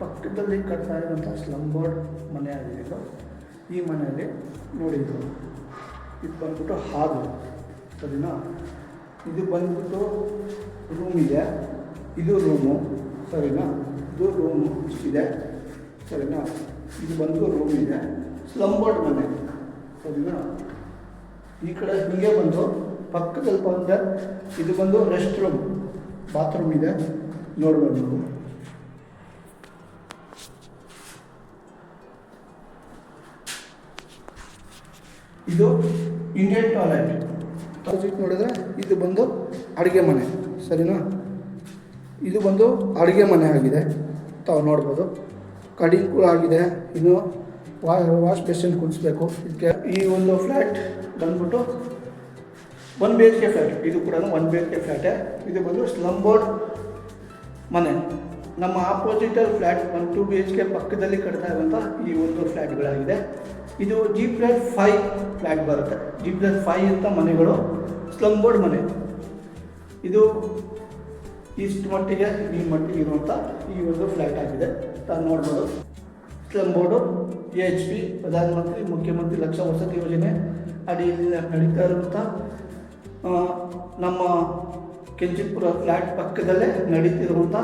ಪಕ್ಕದಲ್ಲಿ ಕಟ್ತಾ ಇರುವಂಥ ಸ್ಲಂಬೋರ್ಡ್ ಮನೆ ಆಗಿದೆ ಇದು. ಈ ಮನೆಯಲ್ಲಿ ನೋಡಿದ್ದು ಇದು ಇದು ಬಂದ್ಬಿಟ್ಟು ಹಾಲು. ಸರಿನಾ? ಇದು ಬಂದ್ಬಿಟ್ಟು ರೂಮ್ ಇದೆ. ಇದು ರೂಮು ಸರಿನಾ? ಇದು ರೂಮು ಇಷ್ಟಿದೆ. ಸರಿನಾ? ಇದು ಬಂದು ರೂಮ್ ಇದೆ. ಸ್ಲಂಬೋರ್ಡ್ ಮನೆ. ಸರಿನಾ? ಈ ಕಡೆ ಹೀಗೆ ಬಂದು ಪಕ್ಕದಲ್ಲಿ ಬಂದರೆ ಇದು ಬಂದು ರೆಸ್ಟ್ ರೂಮ್ ಬಾತ್ರೂಮ್ ಇದೆ. ನೋಡ್ಬೋದು ನೋಡಿ ಇದು ಇಂಡಿಯನ್ ಟಾಯ್ಲೆಟ್ ಟಾಯ್ಲೆಟ್ ನೋಡಿದ್ರೆ ಇದು ಬಂದು ಅಡುಗೆ ಮನೆ, ಸರಿನಾ? ಇದು ಬಂದು ಅಡುಗೆ ಮನೆ ಆಗಿದೆ. ತಾವು ನೋಡ್ಬೋದು. ಕಡಿ ಕೂಡ ಆಗಿದೆ. ಇನ್ನು ವಾ ವಾಶ್ ಬೇಸಿನ್ ಕುಣಿಸ್ಬೇಕು ಇದಕ್ಕೆ ಈ ಒಂದು ಫ್ಲ್ಯಾಟ್ ಬಂದ್ಬಿಟ್ಟು one B H K flat ಇದು ಕೂಡ ಒನ್ ಬಿ ಎಚ್ ಕೆ ಫ್ಲ್ಯಾಟೇ ಇದು ಬಂದು ಸ್ಲಂಬೋರ್ಡ್ ಮನೆ. ನಮ್ಮ ಆಪೋಸಿಟಲ್ flat one two B H K ಪಕ್ಕದಲ್ಲಿ ಕಟ್ತಾ ಇರುವಂಥ ಈ ಒಂದು ಫ್ಲ್ಯಾಟ್ಗಳಾಗಿದೆ ಇದು ಜಿ ಪ್ಲಸ್ ಫೈ ಫ್ಲ್ಯಾಟ್ ಬರುತ್ತೆ. ಜಿ ಪ್ಲಸ್ ಫೈ ಅಂತ ಮನೆಗಳು ಸ್ಲಂಬೋರ್ಡ್ ಮನೆ. ಇದು ಇಷ್ಟು ಮಟ್ಟಿಗೆ, ಈ ಮಟ್ಟಿಗೆ ಇರುವಂಥ ಈ ಒಂದು ಫ್ಲ್ಯಾಟ್ ಆಗಿದೆ. ತಾವು ನೋಡ್ಬೋದು. ಸ್ಲಂಬೋರ್ಡು ಎ ಎಚ್ ಪಿ ಪ್ರಧಾನಮಂತ್ರಿ, ಮುಖ್ಯಮಂತ್ರಿ ಲಕ್ಷ ವಸತಿ ಯೋಜನೆ ಅಡಿಯಲ್ಲಿ ನಡೀತಾ ಇರುವಂಥ ನಮ್ಮ ಕೆಂಚಿಪುರ ಫ್ಲ್ಯಾಟ್ ಪಕ್ಕದಲ್ಲೇ ನಡೀತಿರುವಂಥ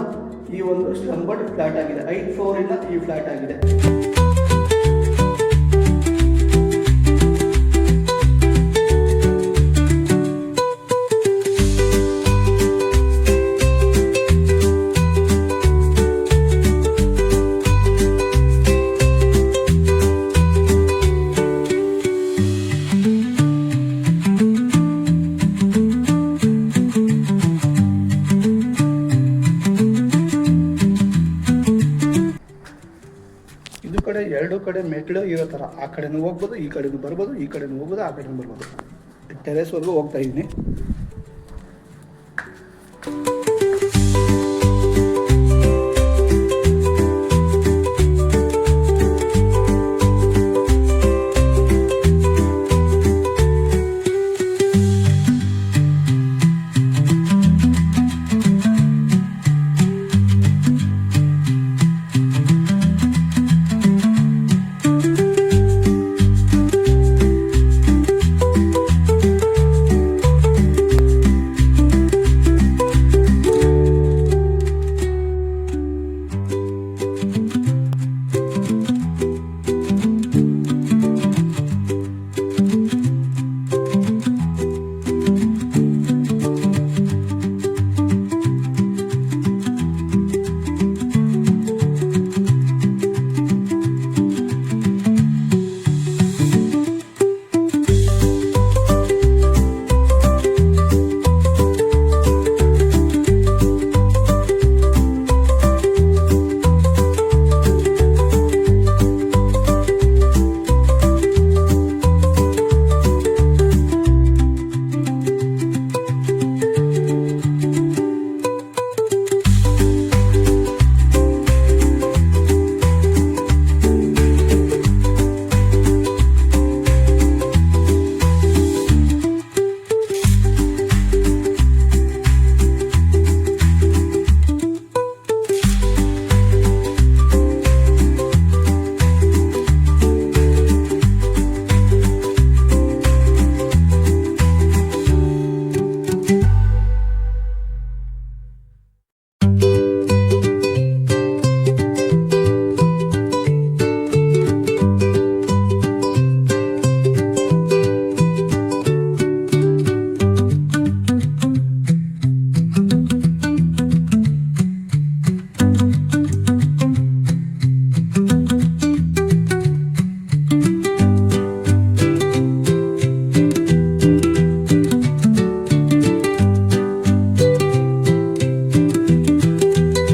ಈ ಒಂದು ಸ್ಲಂಬರ್ಡ್ ಫ್ಲ್ಯಾಟ್ ಆಗಿದೆ. ಐದು ಫ್ಲೋರಿನ ಈ ಫ್ಲ್ಯಾಟ್ ಆಗಿದೆ. ಕಡೆ ಮೆಟ್ಲು ಇರೋ ಥರ, ಆ ಕಡೆನೂ ಹೋಗ್ಬೋದು, ಈ ಕಡೆನೂ ಬರ್ಬೋದು, ಈ ಕಡೆನೂ ಹೋಗ್ಬೋದು, ಆ ಕಡೆನೂ ಬರ್ಬೋದು. ಟೆರೆಸ್ವರೆಗೂ ಹೋಗ್ತಾ ಇದ್ದೀನಿ.